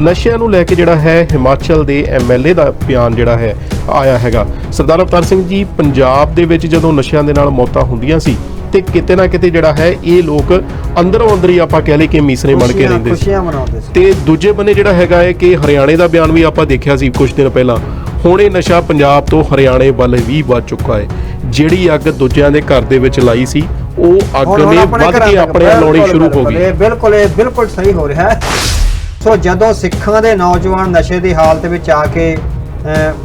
ਨਸ਼ਿਆਂ ਨੂੰ ਲੈ ਕੇ ਜਿਹੜਾ ਹੈ ਹਿਮਾਚਲ ਦੇ ਐਮਐਲਏ ਦਾ ਬਿਆਨ ਜਿਹੜਾ ਹੈ ਆਇਆ ਹੈਗਾ। ਸਰਦਾਰ ਅਵਤਾਰ ਸਿੰਘ ਜੀ ਪੰਜਾਬ ਦੇ ਵਿੱਚ ਜਦੋਂ ਨਸ਼ਿਆਂ ਦੇ ਨਾਲ ਮੌਤਾਂ ਹੁੰਦੀਆਂ ਸੀ ਤੇ ਕਿਤੇ ਨਾ ਕਿਤੇ ਜਿਹੜਾ ਹੈ ਇਹ ਲੋਕ ਅੰਦਰੋਂ ਅੰਦਰ ਹੀ ਆਪਾਂ ਕਹਿ ਲਈਏ ਕਿ ਮੀਸਣੇ ਬਣ ਕੇ ਰਹਿੰਦੇ ਸੀ। ਖੁਸ਼ੀਆਂ ਮਨਾਉਂਦੇ ਸੀ। ਤੇ ਦੂਜੇ ਬੰਨੇ ਜਿਹੜਾ ਹੈਗਾ ਹੈ ਕਿ ਹਰਿਆਣੇ ਦਾ ਬਿਆਨ ਵੀ ਆਪਾਂ ਦੇਖਿਆ ਸੀ ਕੁਝ ਦਿਨ ਪਹਿਲਾਂ। ਹੁਣ ਇਹ ਨਸ਼ਾ ਪੰਜਾਬ ਤੋਂ ਹਰਿਆਣੇ ਵੱਲ ਵੀ ਵੱਧ ਚੁੱਕਾ ਹੈ। ਜਿਹੜੀ ਅੱਗ ਦੂਜਿਆਂ ਦੇ ਘਰ ਦੇ ਵਿੱਚ ਲਾਈ ਸੀ ਉਹ ਅੱਗ ਨੇ ਵੱਧ ਕੇ ਆਪਣੇ ਲਾਉਣੀ ਸ਼ੁਰੂ ਹੋ ਗਈ। ਬਿਲਕੁਲ ਇਹ ਬਿਲਕੁਲ ਸਹੀ ਹੋ ਰਿਹਾ ਹੈ। ਸੋ ਜਦੋਂ ਸਿੱਖਾਂ ਦੇ ਨੌਜਵਾਨ ਨਸ਼ੇ ਦੀ ਹਾਲਤ ਵਿੱਚ ਆ ਕੇ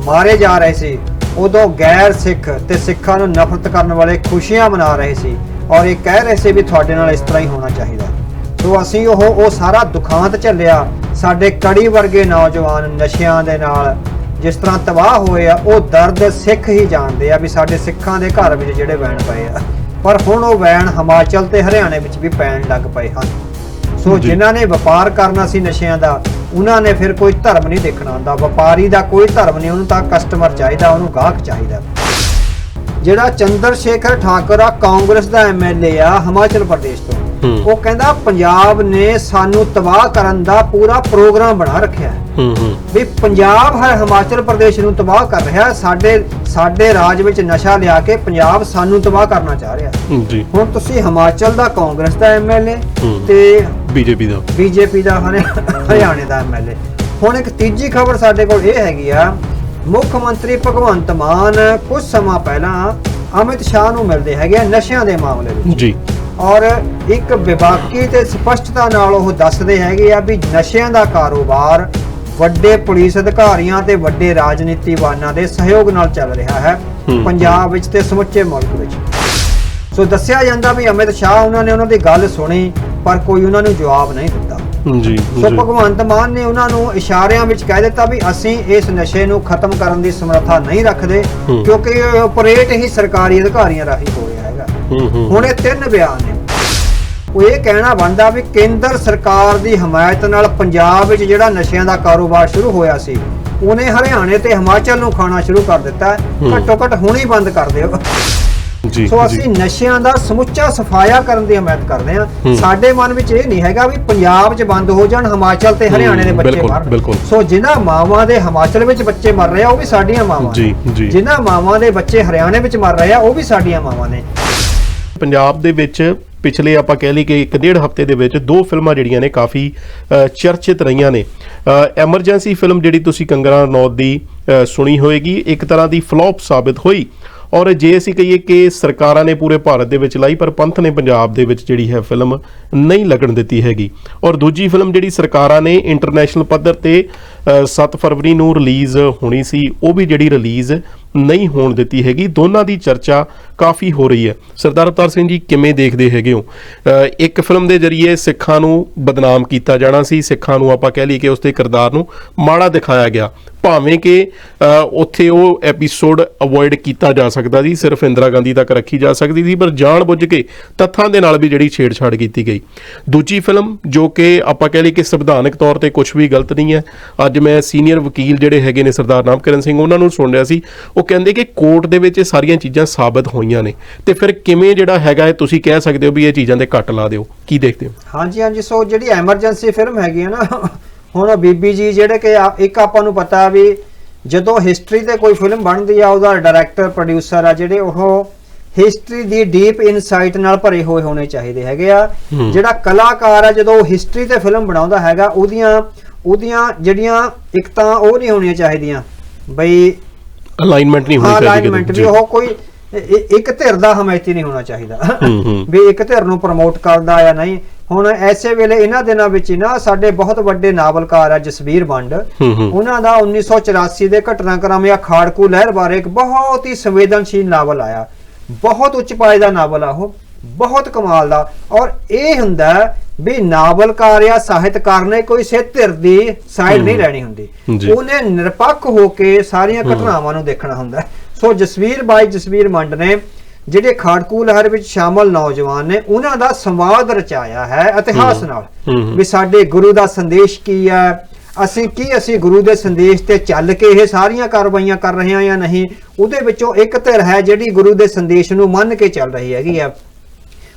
ਮਾਰੇ ਜਾ ਰਹੇ ਸੀ, ਉਦੋਂ ਗੈਰ ਸਿੱਖ ਤੇ ਸਿੱਖਾਂ ਨੂੰ ਨਫ਼ਰਤ ਕਰਨ ਵਾਲੇ ਖੁਸ਼ੀਆਂ ਮਨਾ ਰਹੇ ਸੀ ਔਰ ਇਹ ਕਹਿ ਰਹੇ ਸੀ ਵੀ ਤੁਹਾਡੇ ਨਾਲ ਇਸ ਤਰ੍ਹਾਂ ਹੀ ਹੋਣਾ ਚਾਹੀਦਾ। ਸੋ ਅਸੀਂ ਉਹ ਉਹ ਸਾਰਾ ਦੁਖਾਂਤ ਝੱਲਿਆ ਸਾਡੇ ਕੜੀ ਵਰਗੇ ਨੌਜਵਾਨ ਨਸ਼ਿਆਂ ਦੇ ਨਾਲ। ਜਿਸ ਤਰ੍ਹਾਂ ਤਬਾਹ ਹੋਏ ਆ, ਉਹ ਦਰਦ ਸਿੱਖ ਹੀ ਜਾਣਦੇ ਆ ਵੀ ਸਾਡੇ ਸਿੱਖਾਂ ਦੇ ਘਰ ਵਿੱਚ ਜਿਹੜੇ ਵੈਣ ਪਏ ਆ। ਪਰ ਹੁਣ ਉਹ ਵੈਣ ਹਿਮਾਚਲ ਤੇ ਹਰਿਆਣੇ ਵਿੱਚ ਵੀ ਪੈਣ ਲੱਗ ਪਏ ਹਨ। ਸੋ। ਜਿਨ੍ਹਾਂ ਨੇ ਵਪਾਰ ਕਰਨਾ ਸੀ ਨਸ਼ਿਆਂ ਦਾ ਉਹਨਾਂ ਨੇ ਫਿਰ ਕੋਈ ਧਰਮ ਨਹੀਂ ਦੇਖਣਾ ਹੁੰਦਾ ਵਪਾਰੀ ਦਾ ਕੋਈ ਧਰਮ ਨਹੀਂ ਉਹਨੂੰ ਤਾਂ ਕਸਟਮਰ ਚਾਹੀਦਾ ਉਹਨੂੰ ਗਾਹਕ ਚਾਹੀਦਾ ਜਿਹੜਾ ਚੰਦਰ ਸ਼ੇਖਰ ਠਾਕੁਰ ਆ ਕਾਂਗਰਸ ਦਾ ਐਮਐਲਏ ਆ ਹਿਮਾਚਲ ਪ੍ਰਦੇਸ਼ ਤੋਂ। ਉਹ ਕਹਿੰਦਾ ਪੰਜਾਬ ਨੇ ਸਾਨੂੰ ਤਬਾਹ ਕਰਨ ਦਾ ਪੂਰਾ ਪ੍ਰੋਗਰਾਮ ਬਣਾ ਰੱਖਿਆ ਹੈ ਹੂੰ ਹੂੰ ਵੀ ਪੰਜਾਬ ਹੈ ਹਿਮਾਚਲ ਪ੍ਰਦੇਸ਼ ਨੂੰ ਤਬਾਹ ਕਰ ਰਿਹਾ ਹੈ। ਸਾਡੇ ਸਾਡੇ ਰਾਜ ਵਿੱਚ ਨਸ਼ਾ ਲਿਆ ਕੇ ਪੰਜਾਬ ਸਾਨੂੰ ਤਬਾਹ ਕਰਨਾ ਚਾਹ ਰਿਹਾ ਹੈ। ਜੀ ਹੁਣ ਤੁਸੀਂ ਹਿਮਾਚਲ ਦਾ ਕਾਂਗਰਸ ਦਾ ਐਮਐਲਏ ਹੂੰ। ਤੇ ਬੀਜੇਪੀ ਦਾ ਬੀਜੇਪੀ ਦਾ ਹਨੇ ਹਰਿਆਣੇ ਦਾ ਐਮਐਲਏ ਹੁਣ ਇੱਕ ਤੀਜੀ ਖਬਰ ਸਾਡੇ ਕੋਲ ਇਹ ਹੈਗੀ ਆ ਮੁੱਖ ਮੰਤਰੀ ਭਗਵੰਤ ਮਾਨ ਕੁਝ ਸਮਾਂ ਪਹਿਲਾਂ ਅਮਿਤ ਸ਼ਾਹ ਨੂੰ ਮਿਲਦੇ ਹੈਗੇ ਆ ਨਸ਼ਿਆਂ ਦੇ ਮਾਮਲੇ ਵਿੱਚ ਜੀ ਔਰ ਇੱਕ ਵਿਵਾਕੀ ਤੇ ਸਪਸ਼ਟਤਾ ਨਾਲ ਉਹ ਦੱਸਦੇ ਹੈਗੇ ਆ ਵੀ ਨਸ਼ਿਆਂ ਦਾ ਕਾਰੋਬਾਰ ਵੱਡੇ ਪੁਲਿਸ ਅਧਿਕਾਰੀਆਂ ਤੇ ਵੱਡੇ ਰਾਜਨੀਤੀਵਾਨਾਂ ਦੇ ਸਹਿਯੋਗ ਨਾਲ ਚੱਲ ਰਿਹਾ ਹੈ। ਪੰਜਾਬ ਵਿੱਚ ਤੇ ਸਮੁੱਚੇ ਮੁਲਕ ਵਿੱਚ। ਸੋ ਦੱਸਿਆ ਜਾਂਦਾ ਵੀ ਅਮਿਤ ਸ਼ਾਹ ਉਹਨਾਂ ਨੇ ਉਹਨਾਂ ਦੀ ਗੱਲ ਸੁਣੀ ਪਰ ਕੋਈ ਉਹਨਾਂ ਨੂੰ ਜਵਾਬ ਨਹੀਂ ਦਿੱਤਾ। ਜੀ ਸੋ ਭਗਵੰਤ ਮਾਨ ਨੇ ਉਹਨਾਂ ਨੂੰ ਇਸ਼ਾਰਿਆਂ ਵਿੱਚ ਕਹਿ ਦਿੱਤਾ ਵੀ ਅਸੀਂ ਇਸ ਨਸ਼ੇ ਨੂੰ ਖਤਮ ਕਰਨ ਦੀ ਸਮਰੱਥਾ ਨਹੀਂ ਰੱਖਦੇ। ਕਿਉਂਕਿ ਇਹ ਆਪਰੇਟ ਹੀ ਸਰਕਾਰੀ ਅਧਿਕਾਰੀਆਂ ਰਾਹੀਂ ਹੋ ਰਿਹਾ ਹੈਗਾ। ਹੁਣ ਇਹ ਤਿੰਨ ਬਿਆਨ ਉਹ ਇਹ ਕਹਿਣਾ ਬਣਦਾ ਵੀ ਕੇਂਦਰ ਸਰਕਾਰ ਦੀ ਹਮਾਇਤ ਨਾਲ ਪੰਜਾਬ ਵਿੱਚ ਜਿਹੜਾ ਨਸ਼ਿਆਂ ਦਾ ਕਾਰੋਬਾਰ ਸ਼ੁਰੂ ਹੋਇਆ ਸੀ ਉਹਨੇ ਹਰਿਆਣੇ ਤੇ ਹਿਮਾਚਲ ਨੂੰ ਖਾਣਾ ਸ਼ੁਰੂ ਕਰ ਦਿੱਤਾ। ਘੱਟੋ ਘੱਟ ਹੁਣ ਹੀ ਬੰਦ ਕਰ ਦਿਓ ਜੀ ਸੋ ਅਸੀਂ ਨਸ਼ਿਆਂ ਦਾ ਸਮੁੱਚਾ ਸਫਾਇਆ ਕਰਨ ਦੀ ਹਮਾਇਤ ਕਰਦੇ ਹਾਂ ਹੂੰ। ਸਾਡੇ ਮਨ ਵਿੱਚ ਇਹ ਨਹੀਂ ਹੈਗਾ ਵੀ ਪੰਜਾਬ 'ਚ ਬੰਦ ਹੋ ਜਾਣ ਹਿਮਾਚਲ ਤੇ ਹਰਿਆਣੇ ਦੇ ਬੱਚੇ ਮਰਨ ਬਿਲਕੁਲ। ਸੋ ਜਿਨ੍ਹਾਂ ਮਾਵਾਂ ਦੇ ਹਿਮਾਚਲ ਵਿੱਚ ਬੱਚੇ ਮਰ ਰਹੇ ਆ ਉਹ ਵੀ ਸਾਡੀਆਂ ਮਾਵਾਂ। ਜੀ। ਜਿਨ੍ਹਾਂ ਮਾਵਾਂ ਦੇ ਬੱਚੇ ਹਰਿਆਣੇ ਵਿੱਚ ਮਰ ਰਹੇ ਆ ਉਹ ਵੀ ਸਾਡੀਆਂ ਮਾਵਾਂ ਨੇ ਪੰਜਾਬ ਦੇ ਵਿੱਚ ਪਿਛਲੇ ਆਪਾਂ ਕਹਿ ਲਈ ਕਿ ਇੱਕ ਡੇਢ ਹਫ਼ਤੇ ਦੇ ਵਿੱਚ ਦੋ ਫਿਲਮਾਂ ਜਿਹੜੀਆਂ ਨੇ ਕਾਫੀ ਚਰਚਿਤ ਰਹੀਆਂ ਨੇ। ਐਮਰਜੈਂਸੀ ਫਿਲਮ ਜਿਹੜੀ ਤੁਸੀਂ ਕੰਗਰਾ ਰਣੌਤ ਦੀ ਸੁਣੀ ਹੋਏਗੀ ਇੱਕ ਤਰ੍ਹਾਂ ਦੀ ਫਲॉप ਸਾਬਿਤ ਹੋਈ। ਔਰ ਜੇ ਅਸੀਂ ਕਹੀਏ ਕਿ ਸਰਕਾਰਾਂ ਨੇ ਪੂਰੇ ਭਾਰਤ ਦੇ ਵਿੱਚ ਲਾਈ ਪਰ ਪੰਥ ਨੇ ਪੰਜਾਬ ਦੇ ਵਿੱਚ ਜਿਹੜੀ ਹੈ ਫਿਲਮ ਨਹੀਂ ਲੱਗਣ ਦਿੱਤੀ ਹੈਗੀ। ਔਰ ਦੂਜੀ ਫਿਲਮ ਜਿਹੜੀ ਸਰਕਾਰਾਂ ਨੇ ਇੰਟਰਨੈਸ਼ਨਲ ਪੱਧਰ ਤੇ ਅ, 7 ਫਰਵਰੀ ਨੂੰ ਰਿਲੀਜ਼ ਹੋਣੀ ਸੀ ਉਹ ਵੀ ਜਿਹੜੀ ਰਿਲੀਜ਼ ਨਹੀਂ ਹੋਣ ਦਿੱਤੀ ਹੈਗੀ। ਦੋਨਾਂ ਦੀ ਚਰਚਾ ਕਾਫੀ ਹੋ ਰਹੀ ਹੈ। ਸਰਦਾਰ ਅਵਤਾਰ ਸਿੰਘ ਜੀ ਕਿਵੇਂ ਦੇਖਦੇ ਹੈਗੇ ਹੋ? ਇੱਕ ਫਿਲਮ ਦੇ ਜ਼ਰੀਏ ਸਿੱਖਾਂ ਨੂੰ ਬਦਨਾਮ ਕੀਤਾ ਜਾਣਾ ਸੀ। ਸਿੱਖਾਂ ਨੂੰ ਆਪਾਂ ਕਹਿ ਲਈਏ ਕਿ ਉਸ ਦੇ ਕਿਰਦਾਰ ਨੂੰ ਮਾੜਾ ਦਿਖਾਇਆ ਗਿਆ। ਭਾਵੇਂ ਕਿ ਉੱਥੇ ਉਹ ਐਪੀਸੋਡ ਅਵੋਇਡ ਕੀਤਾ ਜਾ ਸਕਦਾ ਸੀ। ਸਿਰਫ ਇੰਦਰਾ ਗਾਂਧੀ ਤੱਕ ਰੱਖੀ ਜਾ ਸਕਦੀ ਸੀ, ਪਰ ਜਾਣ ਬੁੱਝ ਕੇ ਤੱਥਾਂ ਦੇ ਨਾਲ ਵੀ ਜਿਹੜੀ ਛੇੜਛਾੜ ਕੀਤੀ ਗਈ। ਦੂਜੀ ਫਿਲਮ ਜੋ ਕਿ ਆਪਾਂ ਕਹਿ ਲਈਏ ਕਿ ਸੰਵਿਧਾਨਕ ਤੌਰ ਤੇ ਕੁਝ ਵੀ ਗਲਤ ਨਹੀਂ ਹੈ। ਅੱਜ ਮੈਂ ਸੀਨੀਅਰ ਵਕੀਲ ਜਿਹੜੇ ਹੈਗੇ ਨੇ ਸਰਦਾਰ ਨਾਮਕਰਨ ਸਿੰਘ, ਉਹਨਾਂ ਨੂੰ ਸੁਣ ਰਿਹਾ ਸੀ। ਉਹ ਕਹਿੰਦੇ ਕਿ ਕੋਰਟ ਦੇ ਵਿੱਚ ਇਹ ਸਾਰੀਆਂ ਚੀਜ਼ਾਂ ਸਾਬਤ ਹੋਈਆਂ ਨੇ। ਤੇ ਫਿਰ ਕਿਵੇਂ ਜਿਹੜਾ ਹੈਗਾ ਹੈ ਤੁਸੀਂ ਕਹਿ ਸਕਦੇ ਹੋ ਵੀ ਇਹ ਚੀਜ਼ਾਂ ਦੇ ਕੱਟ ਲਾ ਦਿਓ? ਕੀ ਦੇਖਦੇ ਹੋ? ਹਾਂਜੀ ਹਾਂਜੀ। ਸੋ ਜਿਹੜੀ ਐਮਰਜੈਂਸੀ ਫਿਲਮ ਹੈਗੀ ਹੈ ਨਾ ਹੁਣ ਬੀਬੀ ਜੀ ਜਿਹੜੇ ਕਿ ਇੱਕ ਆਪਾਂ ਨੂੰ ਪਤਾ ਵੀ ਜਦੋਂ ਹਿਸਟਰੀ ਤੇ ਕੋਈ ਫਿਲਮ ਬਣਦੀ ਆ ਉਹਦਾ ਡਾਇਰੈਕਟਰ ਪ੍ਰੋਡਿਊਸਰ ਆ ਜਿਹੜੇ ਉਹ ਹਿਸਟਰੀ ਦੀ ਡੀਪ ਇਨਸਾਈਟ ਨਾਲ ਭਰੇ ਹੋਏ ਹੋਣੇ ਚਾਹੀਦੇ ਹੈਗੇ ਆ। ਜਿਹੜਾ ਕਲਾਕਾਰ ਆ ਜਦੋਂ ਉਹ ਹਿਸਟਰੀ ਤੇ ਫਿਲਮ ਬਣਾਉਂਦਾ ਹੈਗਾ ਉਹਦੀਆਂ ਉਹਦੀਆਂ ਜਿਹੜੀਆਂ ਇੱਕ ਤਾਂ ਉਹ ਨਹੀਂ ਹੋਣੀਆਂ ਚਾਹੀਦੀਆਂ। ਬਈ ਅਲਾਈਨਮੈਂਟ ਨਹੀਂ ਹੋਣੀ ਹਾਂ ਚਾਹੀਦੀ ਅਲਾਈਨਮੈਂਟ। ਵੀ ਉਹ ਕੋਈ ਇੱਕ ਧਿਰ ਦਾ ਹਮਾਇਤੀ ਨਹੀਂ ਹੋਣਾ ਚਾਹੀਦਾ। ਵੀ ਇੱਕ ਧਿਰ ਨੂੰ ਪ੍ਰਮੋਟ ਕਰਦਾ ਜਾਂ ਨਹੀਂ ਹੁਣ ਐਸੇ ਵੇਲੇ ਇਹਨਾਂ ਦਿਨਾਂ ਵਿੱਚ ਨਾ ਸਾਡੇ ਬਹੁਤ ਵੱਡੇ ਨਾਵਲਕਾਰ ਆ ਜਸਵੀਰ ਵੰਡ। ਉਹਨਾਂ ਦਾ 1984 ਦੇ ਘਟਨਾਕ੍ਰਮ ਜਾਂ ਖਾੜਕੂ ਲਹਿਰ ਬਾਰੇ ਇੱਕ ਬਹੁਤ ਹੀ ਸੰਵੇਦਨਸ਼ੀਲ ਨਾਵਲ ਆਇਆ ਬਹੁਤ ਉੱਚ ਪਾਏ ਦਾ ਨਾਵਲ ਆ ਉਹ ਬਹੁਤ ਕਮਾਲ ਦਾ। ਔਰ ਇਹ ਹੁੰਦਾ ਵੀ ਨਾਵਲਕਾਰ ਜਾਂ ਸਾਹਿਤਕਾਰ ਨੇ ਕੋਈ ਸੇ ਧਿਰ ਦੀ ਸਾਈਡ ਨਹੀਂ ਲੈਣੀ ਹੁੰਦੀ। ਉਹਨੇ ਨਿਰਪੱਖ ਹੋ ਕੇ ਸਾਰੀਆਂ ਘਟਨਾਵਾਂ ਨੂੰ ਦੇਖਣਾ ਹੁੰਦਾ। ਸੋ ਜਸਵੀਰ ਬਾਈ ਜਸਵੀਰ ਮੰਡ ਨੇ ਜਿਹੜੇ ਖਾੜਕੂ ਲਹਿਰ ਵਿੱਚ ਸ਼ਾਮਲ ਨੌਜਵਾਨ ਨੇ ਉਹਨਾਂ ਦਾ ਸੰਵਾਦ ਰਚਾਇਆ ਹੈ ਇਤਿਹਾਸ ਨਾਲ। ਵੀ ਸਾਡੇ ਗੁਰੂ ਦਾ ਸੰਦੇਸ਼ ਕੀ ਹੈ? ਅਸੀਂ ਕੀ ਅਸੀਂ ਗੁਰੂ ਦੇ ਸੰਦੇਸ਼ ਤੇ ਚੱਲ ਕੇ ਇਹ ਸਾਰੀਆਂ ਕਾਰਵਾਈਆਂ ਕਰ ਰਹੇ ਹਾਂ ਜਾਂ ਨਹੀਂ? ਉਹਦੇ ਵਿੱਚੋਂ ਇੱਕ ਧਿਰ ਹੈ ਜਿਹੜੀ ਗੁਰੂ ਦੇ ਸੰਦੇਸ਼ ਨੂੰ ਮੰਨ ਕੇ ਚੱਲ ਰਹੀ ਹੈਗੀ ਆ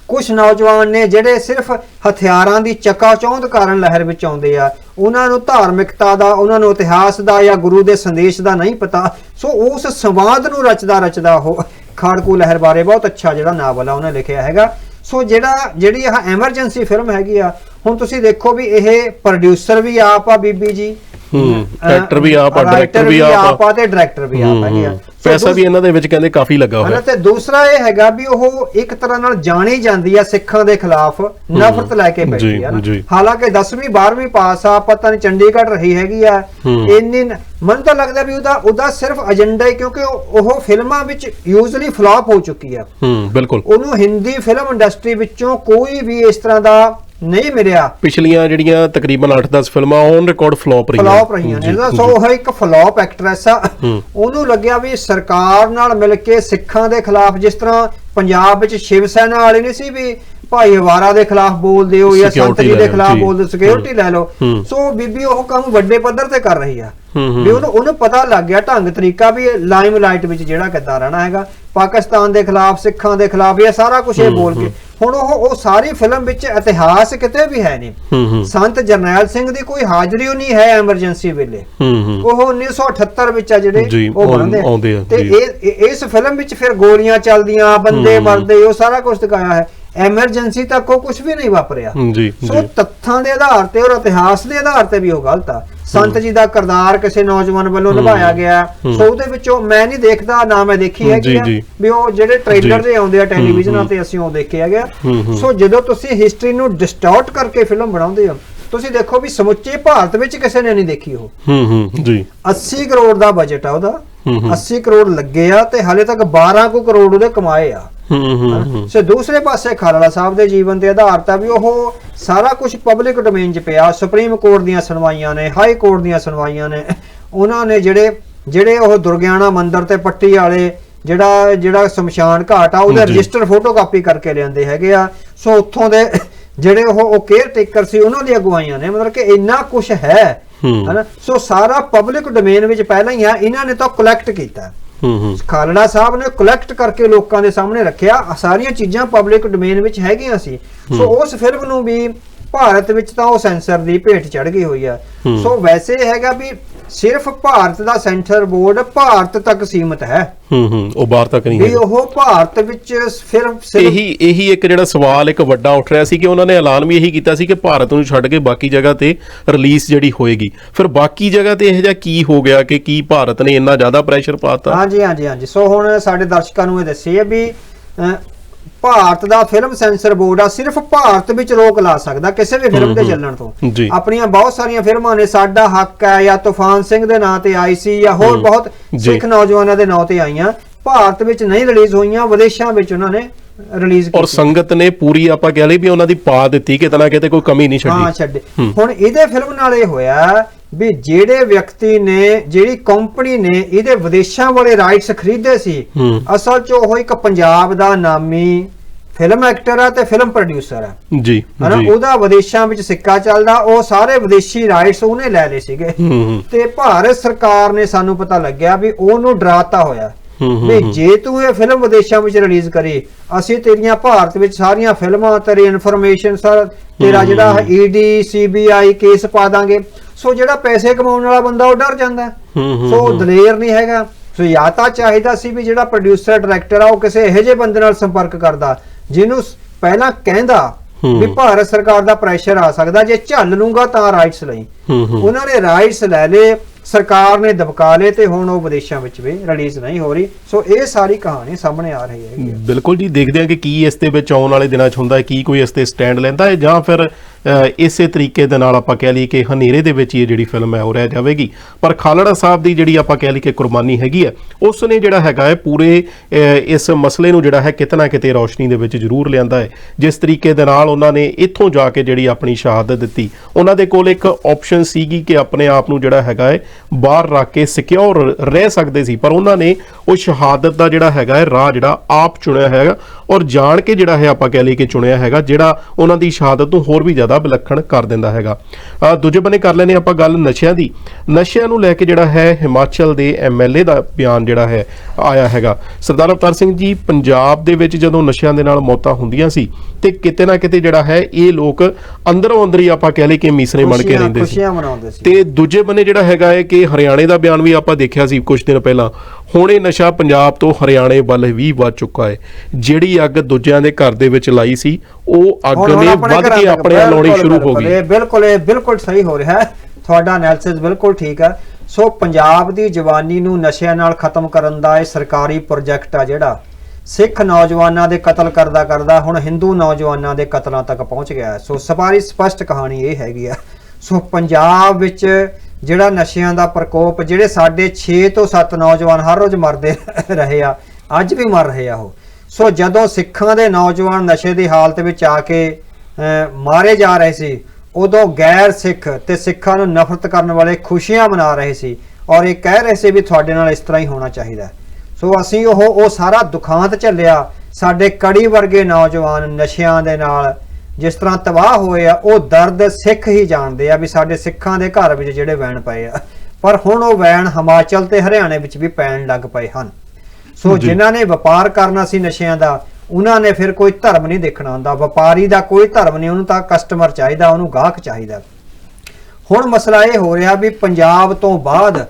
ਕੁਝ ਨੌਜਵਾਨ ਨੇ ਜਿਹੜੇ ਸਿਰਫ ਹਥਿਆਰਾਂ ਦੀ ਚਕਾਚੌਂਧ ਕਾਰਨ ਲਹਿਰ ਵਿੱਚ ਆਉਂਦੇ ਆ, ਉਹਨਾਂ ਨੂੰ ਧਾਰਮਿਕਤਾ ਦਾ, ਉਹਨਾਂ ਨੂੰ ਇਤਿਹਾਸ ਦਾ ਜਾਂ ਗੁਰੂ ਦੇ ਸੰਦੇਸ਼ ਦਾ ਨਹੀਂ ਪਤਾ। ਸੋ ਉਸ ਸੰਵਾਦ ਨੂੰ ਰਚਦਾ ਰਚਦਾ ਉਹ ਖਾੜਕੂ ਲਹਿਰ ਬਾਰੇ ਬਹੁਤ ਅੱਛਾ ਜਿਹੜਾ ਨਾਵਲ ਆ, ਉਹਨੇ ਲਿਖਿਆ ਹੈਗਾ। ਸੋ ਜਿਹੜਾ, ਜਿਹੜੀ ਇਹ ਐਮਰਜੈਂਸੀ ਫਿਲਮ ਹੈਗੀ ਆ ਹੁਣ ਤੁਸੀਂ ਦੇਖੋ ਵੀ ਇਹ ਪ੍ਰੋਡਿਊਸਰ ਵੀ ਆਪ ਆ ਬੀਬੀ ਜੀ। ਹੂੰ ਐਕਟਰ ਵੀ ਆਪ ਆ ਡਾਇਰੈਕਟਰ ਵੀ ਆਪ ਆ। ਤੇ ਡਾਇਰੈਕਟਰ ਵੀ ਆਪ ਹੈਗੇ ਆ। ਹੂੰ, ਪੈਸਾ ਵੀ ਇਹਨਾਂ ਦੇ ਵਿੱਚ ਕਹਿੰਦੇ ਕਾਫੀ ਲੱਗਾ ਹੋਇਆ। ਤੇ ਦੂਸਰਾ ਇਹ ਹੈਗਾ ਵੀ ਉਹ ਇੱਕ ਤਰ੍ਹਾਂ ਨਾਲ ਜਾਣੀ ਜਾਂਦੀ ਆ ਸਿੱਖਾਂ ਦੇ ਖਿਲਾਫ ਨਫ਼ਰਤ ਲੈ ਕੇ ਬੈਠੀ ਆ। ਹਾਲਾਂਕਿ 10ਵੀਂ 12ਵੀਂ ਪਾਸ ਆ ਪਤਾ ਨਹੀਂ ਚੰਡੀਗੜ੍ਹ ਰਹੀ ਹੈਗੀ ਆ। ਹੂੰ। ਇੰਨੀ ਮੈਨੂੰ ਤਾਂ ਲੱਗਦਾ ਵੀ ਉਹਦਾ ਉਹਦਾ ਸਿਰਫ ਏਜੰਡਾ ਹੀ ਕਿਉਂਕਿ ਉਹ ਉਹ ਫਿਲਮਾਂ ਵਿੱਚ ਯੂਜ਼ਲੀ ਫਲॉप ਹੋ ਚੁੱਕੀ ਆ। ਹੂੰ ਬਿਲਕੁਲ। ਉਹਨੂੰ ਹਿੰਦੀ ਫਿਲਮ ਇੰਡਸਟਰੀ ਵਿੱਚੋਂ ਕੋਈ ਵੀ ਇਸ ਤਰ੍ਹਾਂ ਦਾ ਨਹੀਂ ਮਿਲਿਆ। ਪਿਛਲੀਆਂ ਜਿਹੜੀਆਂ ਤਕਰੀਬਨ 8-10 ਫਿਲਮਾਂ ਔਨ ਰਿਕਾਰਡ ਫਲॉप ਰਹੀਆਂ। ਫਲॉप ਰਹੀਆਂ ਨੇ। ਸੋ ਉਹ ਇੱਕ ਫਲॉप ਐਕਟਰੈਸ ਆ। ਉਹਨੂੰ ਲੱਗਿਆ ਵੀ ਸਰਕਾਰ ਨਾਲ ਮਿਲ ਕੇ ਸਿੱਖਾਂ ਦੇ ਖਿਲਾਫ ਜਿਸ ਤਰ੍ਹਾਂ ਪੰਜਾਬ ਵਿੱਚ ਸ਼ਿਵ ਸੈਨਾ ਵਾਲੇ ਨਹੀਂ ਸੀ ਵੀ ਭਾਈ ਹਵਾਰਾ ਦੇ ਖਿਲਾਫ ਬੋਲਦੇ ਹੋ ਜਾਂ ਸੰਤਰੀ ਦੇ ਖਿਲਾਫ ਬੋਲਦੇ ਸਿਕਿਉਰਿਟੀ ਲੈ ਲਓ। ਸੋ ਬੀਬੀ ਉਹ ਕੰਮ ਵੱਡੇ ਪੱਧਰ ਤੇ ਕਰ ਰਹੀ ਆ। ਵੀ ਉਹਨੂੰ ਪਤਾ ਲੱਗ ਗਿਆ ਢੰਗ ਤਰੀਕਾ ਵੀ ਲਾਈਮ ਲਾਈਟ ਵਿੱਚ ਜਿਹੜਾ ਕਿੱਦਾਂ ਰਹਿਣਾ ਹੈਗਾ। ਪਾਕਿਸਤਾਨ ਦੇ ਖਿਲਾਫ ਸਿੱਖਾਂ ਦੇ ਖਿਲਾਫ ਇਹ ਸਾਰਾ ਕੁਝ ਇਹ ਬੋਲ ਕੇ। ਹੁਣ ਉਹ ਉਹ ਸਾਰੀ ਫਿਲਮ ਵਿੱਚ ਇਤਿਹਾਸ ਕਿਤੇ ਵੀ ਹੈ ਨਹੀਂ। ਸੰਤ ਜਰਨੈਲ ਸਿੰਘ ਦੀ ਕੋਈ ਹਾਜ਼ਰੀ ਓ ਨਹੀਂ ਹੈ ਐਮਰਜੈਂਸੀ ਵੇਲੇ। ਉਹ 1978 ਵਿੱਚ ਆ ਜਿਹੜੇ ਉਹ ਬਣਦੇ ਤੇ। ਇਹ ਇਸ ਫਿਲਮ ਵਿੱਚ ਫਿਰ ਗੋਲੀਆਂ ਚੱਲਦੀਆਂ ਬੰਦੇ। ਮਰਦੇ ਉਹ ਸਾਰਾ ਕੁਝ ਦਿਖਾਇਆ ਹੈ। ਐਮਰਜੈਂਸੀ ਤੱਕ ਉਹ ਕੁਝ ਵੀ ਨਹੀਂ ਵਾਪਰਿਆ ਜੀ ਸੋ ਤੱਥਾਂ ਦੇ ਆਧਾਰ ਤੇ ਔਰ ਇਤਿਹਾਸ ਦੇ ਆਧਾਰ ਤੇ ਵੀ ਉਹ ਗਲਤ ਆ ਸੰਤ ਜੀ ਦਾ ਕਿਰਦਾਰ ਕਿਸੇ ਨੌਜਵਾਨ ਵੱਲੋਂ। ਨਿਭਾਇਆ ਗਿਆ। ਸੋ ਉਹਦੇ ਵਿੱਚੋਂ ਮੈਂ ਨਹੀਂ ਦੇਖਦਾ ਨਾ ਮੈਂ ਦੇਖੀ ਹੈਗੀ ਆ। ਵੀ ਉਹ ਜਿਹੜੇ ਟ੍ਰੇਲਰ। ਦੇ ਆਉਂਦੇ ਆ ਟੈਲੀਵਿਜ਼ਨਾਂ ਤੇ ਅਸੀਂ ਉਹ ਦੇਖੇ ਹੈਗੇ ਆ ਹੂੰ, ਹੂੰ। ਸੋ ਜਦੋਂ ਤੁਸੀਂ ਹਿਸਟਰੀ ਨੂੰ ਡਿਸਟੋਰਟ ਕਰਕੇ ਫਿਲਮ ਬਣਾਉਂਦੇ ਹੋ ਤੁਸੀਂ ਦੇਖੋ ਵੀ ਸਮੁੱਚੇ ਭਾਰਤ ਵਿੱਚ ਕਿਸੇ ਨੇ ਨਹੀਂ ਦੇਖੀ ਉਹ ਹੂੰ ਹੂੰ ਜੀ 80 ਕਰੋੜ ਦਾ ਬਜਟ ਆ ਉਹਦਾ। 80 ਕਰੋੜ ਲੱਗੇ ਆ ਤੇ ਹਾਲੇ ਤੱਕ 12 ਕੁ ਕਰੋੜ ਉਹਦੇ ਕਮਾਏ ਆ। ਹੂੰ ਹੂੰ? ਹੂੰ ਸੋ ਦੂਸਰੇ ਪਾਸੇ ਖਾਲੜਾ ਸਾਹਿਬ ਦੇ ਜੀਵਨ ਤੇ ਆਧਾਰਿਤ ਆ ਵੀ ਉਹ ਸਾਰਾ ਕੁਝ ਪਬਲਿਕ ਡੋਮੇਨ 'ਚ ਪਿਆ। ਸੁਪਰੀਮ ਕੋਰਟ ਦੀਆਂ ਸੁਣਵਾਈਆਂ ਨੇ ਹਾਈ ਕੋਰਟ ਦੀਆਂ ਸੁਣਵਾਈਆਂ ਨੇ। ਉਹਨਾਂ ਨੇ ਜਿਹੜੇ ਜਿਹੜੇ ਉਹ ਦੁਰਗਿਆਣਾ ਮੰਦਿਰ ਤੇ ਪੱਟੀ ਵਾਲੇ ਜਿਹੜਾ ਜਿਹੜਾ ਸ਼ਮਸ਼ਾਨ ਘਾਟ ਆ ਉਹਦੇ। ਰਜਿਸਟਰ ਫੋਟੋ ਕਾਪੀ ਕਰਕੇ ਲਿਆਂਦੇ ਹੈਗੇ ਆ। ਸੋ ਉੱਥੋਂ ਦੇ ਜਿਹੜੇ ਉਹ ਉਹ ਕੇਅਰ ਟੇਕਰ ਸੀ ਉਹਨਾਂ ਦੀ ਅਗਵਾਈਆਂ ਨੇ। ਮਤਲਬ ਕਿ ਇੰਨਾ ਕੁਝ ਹੂੰ। ਹਨਾ? ਸੋ ਸਾਰਾ ਪਬਲਿਕ ਡੋਮੇਨ ਵਿੱਚ ਪਹਿਲਾਂ ਹੀ ਆ ਇਹਨਾਂ ਨੇ ਤਾਂ ਕਲੈਕਟ ਕੀਤਾ। ਹੂੰ ਹੂੰ। ਖਾਲੜਾ ਸਾਹਿਬ ਨੇ ਕਲੈਕਟ ਕਰਕੇ ਲੋਕਾਂ ਦੇ ਸਾਹਮਣੇ ਰੱਖਿਆ। ਸਾਰੀਆਂ ਚੀਜ਼ਾਂ ਪਬਲਿਕ ਡੋਮੇਨ ਵਿੱਚ ਹੈਗੀਆਂ ਸੀ। ਸੋ ਉਸ ਫਿਲਮ ਨੂੰ ਵੀ ਭਾਰਤ ਵਿੱਚ ਤਾਂ ਉਹ ਸੈਂਸਰ ਦੀ ਭੇਟ ਚੜ ਗਈ ਹੋਈ ਆ। ਸੋ ਵੈਸੇ ਹੈਗਾ ਵੀ ਸਿਰਫ ਭਾਰਤ ਦਾ ਸੈਂਸਰ ਬੋਰਡ ਭਾਰਤ ਤੱਕ ਸੀਮਤ ਹੈ। ਹੂੰ ਹੂੰ ਉਹ ਬਾਹਰ ਤੱਕ ਨਹੀਂ ਵੀ ਹੈ ਉਹ ਭਾਰਤ ਵਿੱਚ ਸਿਰਫ ਇਹੀ ਇਹੀ ਇੱਕ ਜਿਹੜਾ ਸਵਾਲ ਇੱਕ ਵੱਡਾ ਉੱਠ ਰਿਹਾ ਸੀ ਕਿ ਉਹਨਾਂ ਨੇ ਐਲਾਨ ਵੀ ਇਹੀ ਕੀਤਾ ਸੀ ਕਿ ਭਾਰਤ ਨੂੰ ਛੱਡ ਕੇ ਬਾਕੀ ਜਗ੍ਹਾ ਤੇ ਰਿਲੀਜ਼ ਜਿਹੜੀ ਹੋਏਗੀ। ਫਿਰ ਬਾਕੀ ਜਗ੍ਹਾ ਤੇ ਇਹ ਜਿਹਾ ਕੀ ਹੋ ਗਿਆ ਕਿ ਕੀ ਭਾਰਤ ਨੇ ਇੰਨਾ ਜ਼ਿਆਦਾ ਪ੍ਰੈਸ਼ਰ ਪਾਤਾ ਹਾਂਜੀ ਹਾਂਜੀ ਹਾਂਜੀ। ਸੋ ਹੁਣ ਸਾਡੇ ਦਰਸ਼ਕਾਂ ਨੂੰ ਇਹ ਦੱਸੀਏ ਵੀ ਭਾਰਤ ਦਾ ਫਿਲਮ ਸੈਂਸਰ ਬੋਰਡ ਆ ਸਿਰਫ ਭਾਰਤ ਵਿੱਚ ਰੋਕ ਲਾ ਸਕਦਾ ਕਿਸੇ ਵੀ ਫਿਲਮ ਦੇ। ਚੱਲਣ ਤੋਂ। ਆਪਣੀਆਂ ਬਹੁਤ ਸਾਰੀਆਂ ਫਿਲਮਾਂ ਨੇ ਸਾਡਾ ਹੱਕ ਹੈ ਜਾਂ ਤੂਫਾਨ ਸਿੰਘ ਦੇ ਨਾਂ ਤੇ ਆਈ ਸੀ ਜਾਂ ਹੋਰ ਬਹੁਤ। ਸਿੱਖ ਨੌਜਵਾਨਾਂ ਦੇ ਨਾਂ ਤੇ ਆਈਆਂ ਭਾਰਤ ਵਿੱਚ ਨਹੀਂ ਰਿਲੀਜ਼ ਹੋਈਆਂ ਵਿਦੇਸ਼ਾਂ ਵਿੱਚ ਉਹਨਾਂ ਨੇ ਰਿਲੀਜ਼ ਔਰ ਸੰਗਤ ਨੇ ਪੂਰੀ ਆਪਾਂ ਕਹਿ ਲਈ ਵੀ ਉਹਨਾਂ ਦੀ ਪਾ ਦਿੱਤੀ ਕਿਤੇ ਨਾ ਕਿਤੇ ਕੋਈ ਕਮੀ ਨਹੀਂ ਹਾਂ ਛੱਡੀ। ਹੁਣ ਇਹਦੇ ਫਿਲਮ ਨਾਲ ਇਹ ਹੋਇਆ ਵੀ ਜਿਹੜੇ ਵਿਅਕਤੀ ਨੇ ਜਿਹੜੀ ਕੰਪਨੀ ਨੇ ਇਹਦੇ ਵਿਦੇਸ਼ਾਂ ਵਾਲੇ ਰਾਈਟਸ ਖਰੀਦੇ ਸੀ। ਅਸਲ 'ਚ ਉਹ ਇੱਕ ਪੰਜਾਬ ਦਾ ਨਾਮੀ ਫਿਲਮ ਐਕਟਰ ਆ ਤੇ ਫਿਲਮ ਪ੍ਰੋਡਿਊਸਰ ਆ ਜੀ ਹਨਾ ਉਹਦਾ ਵਿਦੇਸ਼ਾਂ ਵਿੱਚ ਸਿੱਕਾ ਚੱਲਦਾ ਉਹ ਸਾਰੇ ਵਿਦੇਸ਼ੀ ਰਾਈਟਸ ਉਹਨੇ ਲੈ ਲਏ ਸੀਗੇ ਤੇ ਭਾਰਤ ਸਰਕਾਰ ਨੇ ਸਾਨੂੰ ਪਤਾ ਲੱਗਿਆ ਵੀ ਉਹਨੂੰ ਡਰਾਤਾ ਹੋਇਆ ਵੀ। ਜੇ ਤੂੰ ਇਹ ਫਿਲਮ ਵਿਦੇਸ਼ਾਂ ਵਿੱਚ ਰਿਲੀਜ਼ ਕਰੀ ਅਸੀਂ ਤੇਰੀਆਂ ਭਾਰਤ ਵਿੱਚ ਸਾਰੀਆਂ ਫਿਲਮਾਂ ਤੇਰੀ ਇਨਫੋਰਮੇਸ਼ਨ ਸਰ ਤੇਰਾ ਜਿਹੜਾ। ਈਡੀ ਸੀਬੀਆਈ ਕੇਸ ਪਾ ਦਾਂਗੇ ਸੋ ਜਿਹੜਾ ਪੈਸੇ ਕਮਾਉਣ ਵਾਲਾ ਬੰਦਾ ਉਹ ਡਰ ਜਾਂਦਾ। ਸੋ। ਦਲੇਰ ਨਹੀਂ ਹੈਗਾ। ਸੋ ਜਾਂ ਤਾਂ ਚਾਹੀਦਾ ਸੀ ਵੀ ਜਿਹੜਾ ਪ੍ਰੋਡਿਊਸਰ ਡਾਇਰੈਕਟਰ ਆ ਉਹ ਕਿਸੇ ਇਹੋ ਜਿਹੇ ਬੰਦੇ ਨਾਲ ਸੰਪਰਕ ਕਰਦਾ ਜਿਹਨੂੰ ਪਹਿਲਾਂ ਕਹਿੰਦਾ। ਵੀ ਭਾਰਤ ਸਰਕਾਰ ਦਾ ਪ੍ਰੈਸ਼ਰ ਆ ਸਕਦਾ ਜੇ ਝੱਲ ਲੂੰਗਾ ਤਾਂ ਰਾਈਟਸ ਲਈ। ਉਹਨਾਂ ਨੇ ਰਾਈਟਸ ਲੈ ਲਏ ਸਰਕਾਰ ਨੇ ਦਬਕਾ ਲਏ ਤੇ ਹੁਣ ਉਹ ਵਿਦੇਸ਼ਾਂ ਵਿੱਚ ਵੀ ਰਿਲੀਜ਼ ਨਹੀਂ ਹੋ ਰਹੀ। ਸੋ ਇਹ ਸਾਰੀ ਕਹਾਣੀ ਸਾਹਮਣੇ ਆ ਰਹੀ ਹੈ ਬਿਲਕੁਲ ਜੀ ਦੇਖਦੇ ਹਾਂ ਕਿ ਕੀ ਇਸ ਦੇ ਵਿੱਚ ਆਉਣ ਵਾਲੇ ਦਿਨਾਂ 'ਚ ਹੁੰਦਾ ਹੈ ਕੀ ਕੋਈ ਇਸ ਤੇ ਸਟੈਂਡ ਲੈਂਦਾ ਹੈ ਜਾਂ ਫਿਰ ਇਸੇ ਤਰੀਕੇ ਦੇ ਨਾਲ ਆਪਾਂ ਕਹਿ ਲਈਏ ਕਿ ਹਨੇਰੇ ਦੇ ਵਿੱਚ ਹੀ ਇਹ ਜਿਹੜੀ ਫਿਲਮ ਹੈ ਉਹ ਰਹਿ ਜਾਵੇਗੀ। ਪਰ ਖਾਲੜਾ ਸਾਹਿਬ ਦੀ ਜਿਹੜੀ ਆਪਾਂ ਕਹਿ ਲਈਏ ਕਿ ਕੁਰਬਾਨੀ ਹੈਗੀ ਹੈ ਉਸ ਨੇ ਜਿਹੜਾ ਹੈਗਾ ਹੈ ਪੂਰੇ ਇਸ ਮਸਲੇ ਨੂੰ ਜਿਹੜਾ ਹੈ ਕਿਤੇ ਨਾ ਕਿਤੇ ਰੌਸ਼ਨੀ ਦੇ ਵਿੱਚ ਜ਼ਰੂਰ ਲਿਆਂਦਾ ਹੈ। ਜਿਸ ਤਰੀਕੇ ਦੇ ਨਾਲ ਉਹਨਾਂ ਨੇ ਇੱਥੋਂ ਜਾ ਕੇ ਜਿਹੜੀ ਆਪਣੀ ਸ਼ਹਾਦਤ ਦਿੱਤੀ। ਉਹਨਾਂ ਦੇ ਕੋਲ ਇੱਕ ਆਪਸ਼ਨ ਸੀਗੀ ਕਿ ਆਪਣੇ ਆਪ ਨੂੰ ਜਿਹੜਾ ਹੈਗਾ ਹੈ ਬਾਹਰ ਰੱਖ ਕੇ ਸਿਕਿਉਰ ਰਹਿ ਸਕਦੇ ਸੀ, ਪਰ ਉਹਨਾਂ ਨੇ ਉਹ ਸ਼ਹਾਦਤ ਦਾ ਜਿਹੜਾ ਹੈਗਾ ਹੈ ਰਾਹ ਜਿਹੜਾ ਆਪ ਚੁਣਿਆ ਹੈਗਾ ਔਰ ਜਾਣ ਕੇ ਜਿਹੜਾ ਹੈ ਆਪਾਂ ਕਹਿ ਲਈਏ ਕਿ ਚੁਣਿਆ ਹੈਗਾ, ਜਿਹੜਾ ਉਹਨਾਂ ਦੀ ਸ਼ਹਾਦਤ ਤੋਂ ਹੋਰ ਵੀ ਜ਼ਿਆਦਾ ਦਾ ਵਿਲੱਖਣ ਕਰ ਦਿੰਦਾ ਹੈਗਾ। ਦੂਜੇ ਬੰਨੇ ਕਰ ਲੈਨੇ ਆਪਾਂ ਗੱਲ ਨਸ਼ਿਆਂ ਦੀ। ਨਸ਼ਿਆਂ ਨੂੰ ਲੈ ਕੇ ਜਿਹੜਾ ਹੈ ਹਿਮਾਚਲ ਦੇ ਐਮਐਲਏ ਦਾ ਬਿਆਨ ਜਿਹੜਾ ਹੈ ਆਇਆ ਹੈਗਾ। ਸਰਦਾਰ ਅਵਤਾਰ ਸਿੰਘ ਜੀ ਪੰਜਾਬ ਦੇ ਵਿੱਚ ਜਦੋਂ ਨਸ਼ਿਆਂ ਦੇ ਨਾਲ ਮੌਤਾਂ ਹੁੰਦੀਆਂ ਸੀ ਤੇ ਕਿਤੇ ਨਾ ਕਿਤੇ ਜਿਹੜਾ ਹੈ ਇਹ ਲੋਕ ਅੰਦਰੋਂ ਅੰਦਰ ਹੀ ਆਪਾਂ ਕਹਿ ਲਈਏ ਕਿ ਮੀਸਣੇ ਬਣ ਕੇ ਰਹਿੰਦੇ ਸੀ। ਤੇ ਦੂਜੇ ਬੰਨੇ ਜਿਹੜਾ ਹੈਗਾ ਹੈ ਕਿ ਹਰਿਆਣੇ ਦਾ ਬਿਆਨ ਵੀ ਆਪਾਂ ਦੇਖਿਆ ਸੀ ਕੁਝ ਦਿਨ ਪਹਿਲਾਂ। ਹੁਣ ਇਹ ਨਸ਼ਾ ਪੰਜਾਬ ਤੋਂ ਹਰਿਆਣੇ ਵੱਲ ਵੀ ਵੱਧ ਚੁੱਕਾ ਹੈ। ਜਿਹੜੀ ਅੱਗ ਦੂਜਿਆਂ ਦੇ ਘਰ ਦੇ ਵਿੱਚ ਲਾਈ ਸੀ ਉਹ ਅੱਗ ਨੇ ਵੱਧ ਕੇ ਆਪਣੇ ਲਾਉਣੀ ਸ਼ੁਰੂ ਹੋ ਗਈ। ਇਹ ਬਿਲਕੁਲ ਇਹ ਬਿਲਕੁਲ ਸਹੀ ਹੋ ਰਿਹਾ ਹੈ। ਤੁਹਾਡਾ ਐਨਾਲਿਸਿਸ ਬਿਲਕੁਲ ਠੀਕ ਹੈ। ਸੋ ਪੰਜਾਬ ਦੀ ਜਵਾਨੀ ਨੂੰ ਨਸ਼ਿਆਂ ਨਾਲ ਖਤਮ ਕਰਨ ਦਾ ਇਹ ਸਰਕਾਰੀ ਪ੍ਰੋਜੈਕਟ ਆ ਜਿਹੜਾ। ਸਿੱਖ ਨੌਜਵਾਨਾਂ ਦੇ ਕਤਲ ਕਰਦਾ ਕਰਦਾ ਹੁਣ ਹਿੰਦੂ ਨੌਜਵਾਨਾਂ ਦੇ ਕਤਲਾਂ ਤੱਕ ਪਹੁੰਚ ਗਿਆ। ਸੋ ਸਪਾਰੀ ਸਪਸ਼ਟ ਕਹਾਣੀ ਇਹ ਹੈਗੀ ਆ। ਸੋ ਪੰਜਾਬ ਵਿੱਚ ਜਿਹੜਾ ਨਸ਼ਿਆਂ ਦਾ ਪ੍ਰਕੋਪ, ਜਿਹੜੇ ਸਾਡੇ 6 ਤੋਂ 7 ਨੌਜਵਾਨ ਹਰ ਰੋਜ਼ ਮਰਦੇ ਰਹੇ ਆ, ਅੱਜ ਵੀ ਮਰ ਰਹੇ ਆ ਉਹ। ਸੋ ਜਦੋਂ ਸਿੱਖਾਂ ਦੇ ਨੌਜਵਾਨ ਨਸ਼ੇ ਦੀ ਹਾਲਤ ਵਿੱਚ ਆ ਕੇ ਮਾਰੇ ਜਾ ਰਹੇ ਸੀ, ਉਦੋਂ ਗੈਰ ਸਿੱਖ ਤੇ ਸਿੱਖਾਂ ਨੂੰ ਨਫ਼ਰਤ ਕਰਨ ਵਾਲੇ ਖੁਸ਼ੀਆਂ ਮਨਾ ਰਹੇ ਸੀ ਔਰ ਇਹ ਕਹਿ ਰਹੇ ਸੀ ਵੀ ਤੁਹਾਡੇ ਨਾਲ ਇਸ ਤਰ੍ਹਾਂ ਹੀ ਹੋਣਾ ਚਾਹੀਦਾ। ਸੋ ਅਸੀਂ ਉਹ ਉਹ ਸਾਰਾ ਦੁਖਾਂਤ ਝੱਲਿਆ, ਸਾਡੇ ਕੜੀ ਵਰਗੇ ਨੌਜਵਾਨ ਨਸ਼ਿਆਂ ਦੇ ਨਾਲ ਜਿਸ ਤਰ੍ਹਾਂ ਤਬਾਹ ਹੋਏ ਆ ਉਹ ਦਰਦ ਸਿੱਖ ਹੀ ਜਾਣਦੇ ਆ ਵੀ ਸਾਡੇ ਸਿੱਖਾਂ ਦੇ ਘਰ ਵਿੱਚ ਜਿਹੜੇ ਵੈਣ ਪਏ ਆ। ਪਰ ਹੁਣ ਉਹ ਵੈਣ ਹਿਮਾਚਲ ਤੇ ਹਰਿਆਣੇ ਵਿੱਚ ਵੀ ਪੈਣ ਲੱਗ ਪਏ ਹਨ। ਸੋ। ਜਿਨ੍ਹਾਂ ਨੇ ਵਪਾਰ ਕਰਨਾ ਸੀ ਨਸ਼ਿਆਂ ਦਾ ਉਹਨਾਂ ਨੇ ਫਿਰ ਕੋਈ ਧਰਮ ਨਹੀਂ ਦੇਖਣਾ ਹੁੰਦਾ। ਵਪਾਰੀ ਦਾ ਕੋਈ ਧਰਮ ਨਹੀਂ ਉਹਨੂੰ ਤਾਂ ਕਸਟਮਰ ਚਾਹੀਦਾ ਉਹਨੂੰ ਗਾਹਕ ਚਾਹੀਦਾ। ਹੁਣ ਮਸਲਾ ਇਹ ਹੋ ਰਿਹਾ ਵੀ ਪੰਜਾਬ ਤੋਂ ਬਾਅਦ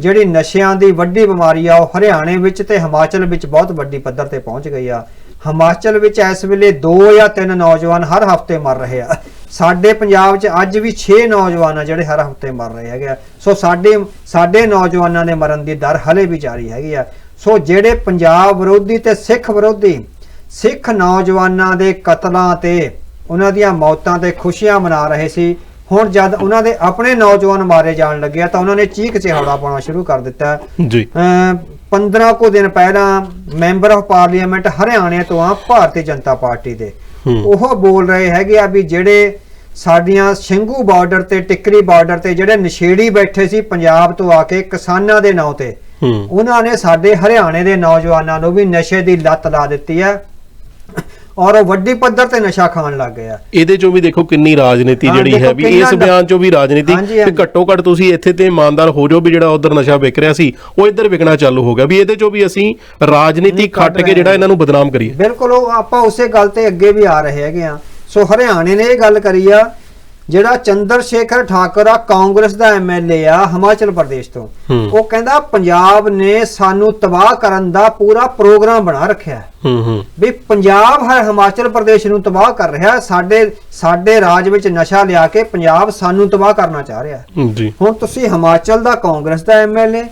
ਜਿਹੜੀ ਨਸ਼ਿਆਂ ਦੀ ਵੱਡੀ ਬਿਮਾਰੀ ਆ ਉਹ ਹਰਿਆਣੇ ਵਿੱਚ ਤੇ ਹਿਮਾਚਲ ਵਿੱਚ ਬਹੁਤ ਵੱਡੀ ਪੱਧਰ ਤੇ ਪਹੁੰਚ ਗਈ ਆ। ਹਿਮਾਚਲ ਵਿੱਚ ਇਸ ਵੇਲੇ 2 ਜਾਂ 3 ਨੌਜਵਾਨ ਹਰ ਹਫ਼ਤੇ ਮਰ ਰਹੇ ਆ। ਸਾਡੇ ਪੰਜਾਬ 'ਚ ਅੱਜ ਵੀ 6 ਨੌਜਵਾਨ ਆ ਜਿਹੜੇ ਹਰ ਹਫ਼ਤੇ ਮਰ ਰਹੇ ਹੈਗੇ ਆ। ਸੋ ਸਾਡੇ ਸਾਡੇ ਨੌਜਵਾਨਾਂ ਦੇ ਮਰਨ ਦੀ ਦਰ ਹਲੇ ਵੀ ਜਾਰੀ ਹੈਗੀ ਆ। ਸੋ ਜਿਹੜੇ ਪੰਜਾਬ ਵਿਰੋਧੀ ਤੇ ਸਿੱਖ ਵਿਰੋਧੀ, ਸਿੱਖ ਨੌਜਵਾਨਾਂ ਦੇ ਕਤਲਾਂ ਤੇ ਉਹਨਾਂ ਦੀਆਂ ਮੌਤਾਂ ਤੇ ਖੁਸ਼ੀਆਂ ਮਨਾ ਰਹੇ ਸੀ ਹੁਣ ਜਦ ਉਹਨਾਂ ਦੇ ਆਪਣੇ ਨੌਜਵਾਨ ਮਾਰੇ ਜਾਣ ਲੱਗਿਆ ਤਾਂ ਉਹਨਾਂ ਨੇ ਚੀਕ ਚਿਹਾੜਾ ਪਾਉਣਾ ਸ਼ੁਰੂ ਕਰ ਦਿੱਤਾ। ਜੀ। ਅਮ 15 ਕੁ ਦਿਨ ਪਹਿਲਾਂ ਮੈਂਬਰ ਆਫ ਪਾਰਲੀਮੈਂਟ ਹਰਿਆਣੇ ਤੋਂ ਆ ਭਾਰਤੀ ਜਨਤਾ ਪਾਰਟੀ ਦੇ। ਉਹ ਬੋਲ ਰਹੇ ਹੈਗੇ ਆ ਵੀ ਜਿਹੜੇ ਸਾਡੀਆਂ ਸਿੰਘੂ ਬਾਰਡਰ ਤੇ ਟਿੱਕਰੀ ਬਾਰਡਰ ਤੇ ਜਿਹੜੇ ਨਸ਼ੇੜੀ ਬੈਠੇ ਸੀ ਪੰਜਾਬ ਤੋਂ ਆ ਕੇ ਕਿਸਾਨਾਂ ਦੇ ਨਾਂ ਤੇ ਉਹਨਾਂ ਨੇ ਸਾਡੇ ਹਰਿਆਣੇ ਦੇ ਨੌਜਵਾਨਾਂ ਨੂੰ ਵੀ ਨਸ਼ੇ ਦੀ ਲੱਤ ਲਾ ਦਿੱਤੀ ਹੈ ਔਰ ਉਹ ਵੱਡੀ ਪੱਧਰ ਤੇ ਨਸ਼ਾ ਖਾਣ ਲੱਗ ਗਏ ਆ ਇਹਦੇ ਚੋਂ ਵੀ ਦੇਖੋ ਕਿੰਨੀ ਰਾਜਨੀਤੀ ਜਿਹੜੀ ਹੈ ਵੀ ਇਸ ਬਿਆਨ ਚੋਂ ਵੀ ਰਾਜਨੀਤੀ। ਤੇ। ਘੱਟੋ ਘੱਟ ਤੁਸੀਂ ਇੱਥੇ ਤੇ ਇਮਾਨਦਾਰ ਹੋ ਜਾਓ ਵੀ ਜਿਹੜਾ ਉਧਰ ਨਸ਼ਾ ਵਿਕ ਰਿਹਾ ਸੀ ਉਹ ਇੱਧਰ ਵਿਕਣਾ ਚਾਲੂ ਹੋ ਗਿਆ। ਵੀ ਇਹਦੇ ਚੋਂ ਵੀ ਅਸੀਂ ਰਾਜਨੀਤੀ ਖੱਟ ਕੇ ਜਿਹੜਾ। ਇਹਨਾਂ ਨੂੰ ਬਦਨਾਮ ਕਰੀਏ। ਬਿਲਕੁਲ ਉਹ ਆਪਾਂ ਉਸੇ ਗੱਲ ਤੇ ਅੱਗੇ ਵੀ ਆ ਰਹੇ ਹੈਗੇ ਆ ਸੋ ਹਰਿਆਣੇ ਨੇ ਇਹ ਗੱਲ ਕਰੀ ਆ ਜਿਹੜਾ ਚੰਦਰ ਸ਼ੇਖਰ ਠਾਕੁਰ ਆ ਕਾਂਗਰਸ ਦਾ ਐਮਐਲਏ ਆ ਹਿਮਾਚਲ ਪ੍ਰਦੇਸ਼ ਤੋਂ। ਉਹ ਕਹਿੰਦਾ ਪੰਜਾਬ ਨੇ ਸਾਨੂੰ ਤਬਾਹ ਕਰਨ ਦਾ ਪੂਰਾ ਪ੍ਰੋਗਰਾਮ ਬਣਾ ਰੱਖਿਆ ਹੈ। ਹੂੰ ਹੂੰ। ਵੀ ਪੰਜਾਬ ਹੈ ਹਿਮਾਚਲ ਪ੍ਰਦੇਸ਼ ਨੂੰ ਤਬਾਹ ਕਰ ਰਿਹਾ। ਸਾਡੇ ਸਾਡੇ ਰਾਜ ਵਿੱਚ ਨਸ਼ਾ ਲਿਆ ਕੇ ਪੰਜਾਬ ਸਾਨੂੰ ਤਬਾਹ ਕਰਨਾ ਚਾਹ ਰਿਹਾ ਜੀ। ਹੁਣ ਤੁਸੀਂ ਹਿਮਾਚਲ ਦਾ ਕਾਂਗਰਸ ਦਾ ਐਮਐਲਏ।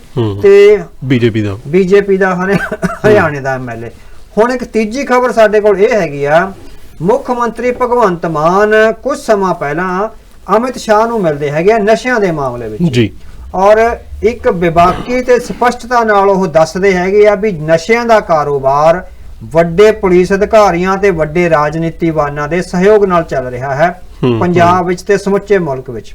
ਤੇ ਬੀਜੇਪੀ ਦਾ। ਬੀਜੇਪੀ ਦਾ ਹਰਿ- ਹਰਿਆਣੇ ਦਾ ਐਮਐਲਏ ਹੁਣ ਇੱਕ ਤੀਜੀ ਖਬਰ ਸਾਡੇ ਕੋਲ ਇਹ ਹੈਗੀ ਆ ਮੁੱਖ ਮੰਤਰੀ ਭਗਵੰਤ ਮਾਨ ਕੁਝ ਸਮਾਂ ਪਹਿਲਾਂ ਅਮਿਤ ਸ਼ਾਹ ਨੂੰ ਮਿਲਦੇ ਹੈਗੇ ਆ ਨਸ਼ਿਆਂ ਦੇ ਮਾਮਲੇ ਵਿੱਚ। ਜੀ। ਔਰ ਇੱਕ ਵਿਵਾਕੀ ਤੇ ਸਪਸ਼ਟਤਾ ਨਾਲ ਉਹ ਦੱਸਦੇ ਹੈਗੇ ਆ ਵੀ ਨਸ਼ਿਆਂ ਦਾ ਕਾਰੋਬਾਰ ਵੱਡੇ ਪੁਲਿਸ ਅਧਿਕਾਰੀਆਂ ਤੇ ਵੱਡੇ ਰਾਜਨੀਤੀਵਾਨਾਂ ਦੇ ਸਹਿਯੋਗ ਨਾਲ ਚੱਲ ਰਿਹਾ ਹੈ ਹੂੰ, ਪੰਜਾਬ ਵਿੱਚ ਤੇ ਸਮੁੱਚੇ ਮੁਲਕ ਵਿੱਚ।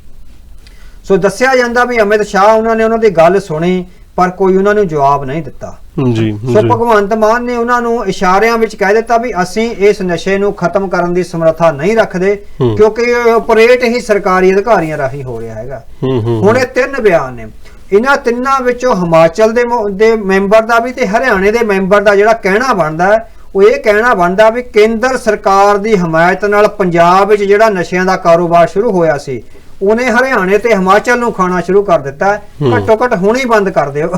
ਸੋ ਦੱਸਿਆ ਜਾਂਦਾ ਵੀ ਅਮਿਤ ਸ਼ਾਹ ਉਹਨਾਂ ਨੇ ਉਹਨਾਂ ਦੀ ਗੱਲ ਸੁਣੀ ਪਰ ਕੋਈ ਉਹਨਾਂ ਨੂੰ ਜਵਾਬ ਨਹੀਂ ਦਿੱਤਾ। ਜੀ ਸੋ ਭਗਵੰਤ ਮਾਨ ਨੇ ਉਹਨਾਂ ਨੂੰ ਇਸ਼ਾਰਿਆਂ ਵਿੱਚ ਕਹਿ ਦਿੱਤਾ ਵੀ ਅਸੀਂ ਇਸ ਨਸ਼ੇ ਨੂੰ ਖਤਮ ਕਰਨ ਦੀ ਸਮਰੱਥਾ ਨਹੀਂ ਰੱਖਦੇ। ਕਿਉਂਕਿ ਇਹ ਆਪਰੇਟ ਹੀ ਸਰਕਾਰੀ ਅਧਿਕਾਰੀਆਂ ਰਾਹੀਂ ਹੋ ਰਿਹਾ ਹੈਗਾ। ਹੁਣ ਇਹ ਤਿੰਨ ਬਿਆਨ ਨੇ। ਇਹਨਾਂ ਤਿੰਨਾਂ ਵਿੱਚੋਂ ਹਿਮਾਚਲ ਦੇ ਦੇ ਮੈਂਬਰ ਦਾ ਵੀ ਤੇ ਹਰਿਆਣੇ ਦੇ ਮੈਂਬਰ ਦਾ ਜਿਹੜਾ ਕਹਿਣਾ ਬਣਦਾ ਉਹ ਇਹ ਕਹਿਣਾ ਬਣਦਾ ਵੀ ਕੇਂਦਰ ਸਰਕਾਰ ਦੀ ਹਮਾਇਤ ਨਾਲ ਪੰਜਾਬ ਵਿੱਚ ਜਿਹੜਾ ਨਸ਼ਿਆਂ ਦਾ ਕਾਰੋਬਾਰ ਸ਼ੁਰੂ ਹੋਇਆ ਸੀ ਉਹਨੇ ਹਰਿਆਣੇ ਤੇ ਹਿਮਾਚਲ ਨੂੰ ਖਾਣਾ ਸ਼ੁਰੂ ਕਰ ਦਿੱਤਾ। ਘੱਟੋ ਘੱਟ ਹੁਣ ਹੀ ਬੰਦ ਕਰ ਦਿਓ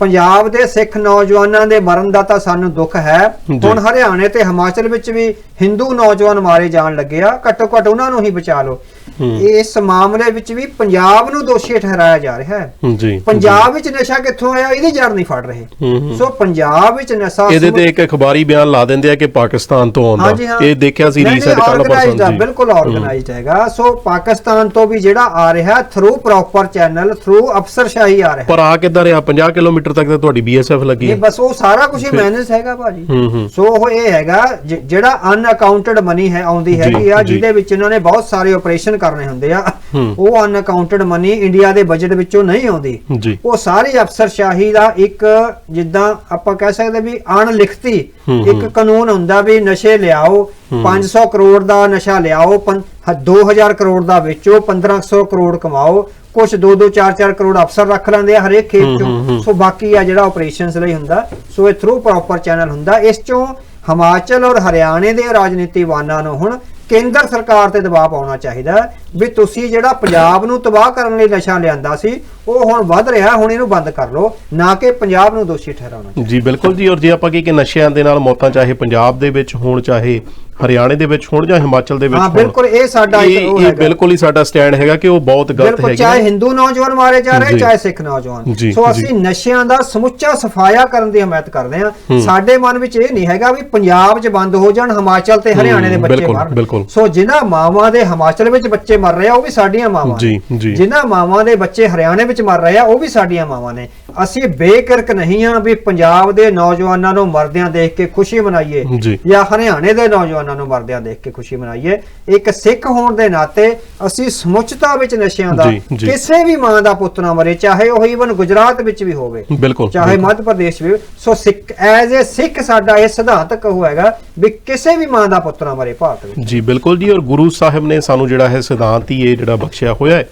ਪੰਜਾਬ ਦੇ ਸਿੱਖ ਨੌਜਵਾਨਾਂ ਦੇ ਮਰਨ ਦਾ ਤਾਂ ਸਾਨੂੰ ਦੁੱਖ ਹੈ। ਹੁਣ ਹਰਿਆਣੇ ਤੇ ਹਿਮਾਚਲ ਵਿੱਚ ਵੀ ਹਿੰਦੂ ਨੌਜਵਾਨ ਮਾਰੇ ਜਾਣ ਲੱਗੇ ਆ ਘੱਟੋ ਘੱਟ ਉਹਨਾਂ ਨੂੰ ਹੀ ਬਚਾ ਲਓ। ਇਸ ਮਾਮਲੇ ਵਿੱਚ ਵੀ ਪੰਜਾਬ ਨੂੰ ਦੋਸ਼ੀ ਠਹਿਰਾਇਆ ਜਾ ਰਿਹਾ ਹੈ। ਜੀ ਪੰਜਾਬ ਵਿੱਚ ਨਸ਼ਾ ਕਿੱਥੋਂ ਆਇਆ? ਇਹਦੀ ਜੜ ਨਹੀਂ ਫੜ ਰਹੇ। ਸੋ ਪੰਜਾਬ ਵਿੱਚ ਨਸ਼ਾ ਇਹਦੇ ਤੇ ਇੱਕ ਅਖਬਾਰੀ ਬਿਆਨ ਲਾ ਦਿੰਦੇ ਆ ਕਿ ਪਾਕਿਸਤਾਨ ਤੋਂ ਆਉਂਦਾ। ਇਹ ਦੇਖਿਆ ਸੀ ਰੀਸੈਂਟ ਕੱਲ ਪਰਸੋਂ ਜੀ। ਬਿਲਕੁਲ ਆਰਗੇਨਾਈਜ਼ਡ ਹੈਗਾ। ਸੋ ਪਾਕਿਸਤਾਨ ਤੋਂ ਵੀ ਜਿਹੜਾ ਆ ਰਿਹਾ ਥਰੂ ਪ੍ਰੋਪਰ ਚੈਨਲ ਥਰੂ ਅਫਸਰਸ਼ਾਹੀ ਆ ਰਿਹਾ। ਪਰ ਆ ਕਿੱਦਾਂ ਰਿਹਾ? 50 ਕਿਲੋਮੀਟਰ ਤੱਕ ਤਾਂ ਤੁਹਾਡੀ ਬੀਐਸਐਫ ਲੱਗੀ ਇਹ ਹੈ। ਬਸ ਉਹ ਸਾਰਾ ਕੁਝ ਹੀ ਮੈਨੇਜ ਹੈਗਾ ਭਾਜੀ। ਸੋ ਉਹ ਇਹ ਹੈਗਾ ਜਿਹੜਾ ਅਨਅਕਾਊਂਟਡ ਮਨੀ ਹੈ ਆਉਂਦੀ ਹੈਗੀ ਆ। ਜਿਹਦੇ ਵਿੱਚ ਇਹਨਾਂ ਨੇ ਬਹੁਤ ਸਾਰੇ ਆਪਰੇਸ਼ਨ ਕਰਨੇ ਹੁੰਦੇ ਆ। ਉਹ ਅਨਕਾਊਂਟਡ ਮਨੀ ਇੰਡੀਆ ਦੇ ਬਜਟ ਵਿੱਚੋਂ ਨਹੀਂ ਆਉਂਦੀ। ਉਹ ਸਾਰੀ ਅਫਸਰਸ਼ਾਹੀ ਦਾ ਇੱਕ ਜਿੱਦਾਂ ਆਪਾਂ ਕਹਿ ਸਕਦੇ ਵੀ ਅਣਲਿਖਤੀ ਇੱਕ ਕਾਨੂੰਨ ਹੁੰਦਾ ਵੀ ਨਸ਼ੇ ਲਿਆਓ 500 ਕਰੋੜ ਦਾ ਨਸ਼ਾ ਲਿਆਓ ਪੰ- ਹ- 2000 ਕਰੋੜ ਦਾ ਵੇਚੋ 1500 ਕਰੋੜ ਕਮਾਓ ਕੁਝ 2-2 4-4 ਕਰੋੜ ਅਫਸਰ ਰੱਖ ਲੈਂਦੇ ਆ ਹਰੇਕ ਖੇਤ। ਚੋਂ। ਸੋ ਬਾਕੀ ਆ ਜਿਹੜਾ ਆਪਰੇਸ਼ਨਸ ਲਈ ਹੁੰਦਾ ਸੋ ਇਹ ਥਰੂ ਪ੍ਰੋਪਰ ਚੈਨਲ ਹੁੰਦਾ। ਇਸ ਚੋਂ ਹਿਮਾਚਲ ਔਰ ਹਰਿਆਣੇ ਦੇ ਰਾਜਨੀਤੀਵਾਨਾਂ ਨੂੰ ਹੁਣ ਕੇਂਦਰ ਸਰਕਾਰ ਤੇ ਦਬਾਅ ਪਾਉਣਾ ਚਾਹੀਦਾ ਵੀ ਤੁਸੀਂ ਜਿਹੜਾ ਪੰਜਾਬ ਨੂੰ ਤਬਾਹ ਕਰਨ ਲਈ ਨਸ਼ਾ ਲਿਆਂਦਾ ਸੀ, ਉਹ ਹੁਣ ਵੱਧ ਰਿਹਾ, ਹੁਣ ਇਹਨੂੰ ਬੰਦ ਕਰ ਲਓ, ਨਾ ਕਿ ਪੰਜਾਬ ਨੂੰ ਦੋਸ਼ੀ ਠਹਿਰਾਉਣਾ ਜੀ, ਬਿਲਕੁਲ ਜੀ, ਔਰ ਜੇ ਆਪਾਂ ਕੀ ਕਿ ਨਸ਼ਿਆਂ ਦੇ ਨਾਲ ਮੌਤਾਂ, ਚਾਹੇ ਪੰਜਾਬ ਦੇ ਵਿੱਚ ਹੋਣ, ਚਾਹੇ ਹਰਿਆਣੇ ਦੇ ਵਿੱਚ ਹੋਣ ਜਾਂ ਹਿਮਾਚਲ ਦੇ ਵਿੱਚ ਹਾਂ ਬਿਲਕੁਲ ਇਹ ਸਾਡਾ ਇੱਕ ਇਹ ਉਹ ਇਹ ਹੈਗਾ ਬਿਲਕੁਲ ਹੀ ਸਾਡਾ ਸਟੈਂਡ ਹੈਗਾ ਕਿ ਉਹ ਬਹੁਤ ਗਲਤ ਬਿਲਕੁਲ ਹੈਗੀ ਚਾਹੇ ਹੈ। ਹਿੰਦੂ ਨੌਜਵਾਨ ਮਾਰੇ ਜਾ ਰਹੇ। ਚਾਹੇ ਸਿੱਖ ਨੌਜਵਾਨ ਸੋ। ਅਸੀਂ ਨਸ਼ਿਆਂ ਦਾ ਸਮੁੱਚਾ ਸਫਾਇਆ ਕਰਨ ਦੀ ਹਮਾਇਤ ਕਰਦੇ ਹਾਂ ਸਾਡੇ ਮਨ ਵਿੱਚ ਇਹ ਨਹੀਂ ਹੈਗਾ ਵੀ ਪੰਜਾਬ 'ਚ ਬੰਦ ਹੋ ਜਾਣ ਹਿਮਾਚਲ ਤੇ ਹਰਿਆਣੇ ਦੇ ਬੱਚੇ ਮਰਨ ਬਿਲਕੁਲ। ਸੋ ਜਿਨ੍ਹਾਂ ਮਾਵਾਂ ਦੇ ਹਿਮਾਚਲ ਵਿੱਚ ਬੱਚੇ ਮਰ ਰਹੇ ਆ ਉਹ ਵੀ ਸਾਡੀਆਂ ਮਾਵਾਂ ਨੇ। ਜੀ। ਜਿਨ੍ਹਾਂ ਮਾਵਾਂ ਦੇ ਬੱਚੇ ਹਰਿਆਣੇ ਵਿੱਚ ਮਰ ਰਹੇ ਆ ਉਹ ਵੀ ਸਾਡੀਆਂ ਮਾਵਾਂ ਨੇ ਅਸੀਂ ਬੇਕਿਰਕ ਨਹੀਂ ਆ ਵੀ ਪੰਜਾਬ ਦੇ ਨੌਜਵਾਨਾਂ ਨੂੰ ਮਰਦਿਆਂ ਦੇਖ ਕੇ ਖੁਸ਼ੀ ਮਨਾਈਏ ਜੀ। ਹਰਿਆਣੇ ਦੇ ਨੌਜਵਾਨਾਂ ਨੂੰ ਮਰਦਿਆਂ ਦੇਖ ਕੇ ਖੁਸ਼ੀ ਮਨਾਈਏ ਇੱਕ ਸਿੱਖ ਹੋਣ ਦੇ ਨਾਤੇ ਅਸੀਂ ਸਮੁੱਚਤਾ ਵਿੱਚ ਨਸ਼ਿਆਂ ਦਾ। ਕਿਸੇ ਵੀ ਮਾਂ ਦਾ ਪੁੱਤ ਨਾ ਮਰੇ ਚਾਹੇ ਉਹ ਈਵਨ ਗੁਜਰਾਤ ਵਿੱਚ ਵੀ ਹੋਵੇ ਚਾਹੇ। ਮੱਧ ਪ੍ਰਦੇਸ਼ ਵੀ। ਸੋ ਸਿੱਖ ਐਜ਼ ਅ ਸਿੱਖ ਸਾਡਾ ਇਹ ਸਿਧਾਂਤਕ ਉਹ ਹੈਗਾ ਵੀ ਕਿਸੇ ਵੀ ਮਾਂ ਦਾ ਪੁੱਤ ਨਾ ਮਰੇ ਭਾਰਤ ਵਿੱਚ ਜੀ ਬਿਲਕੁਲ ਜੀ ਔਰ ਗੁਰੂ ਸਾਹਿਬ ਨੇ ਸਾਨੂੰ ਜਿਹੜਾ ਹੈ ਸਿਧਾਂਤ ਹੀ ਇਹ ਜਿਹੜਾ ਬਖਸ਼ਿਆ ਹੋਇਆ ਹੈ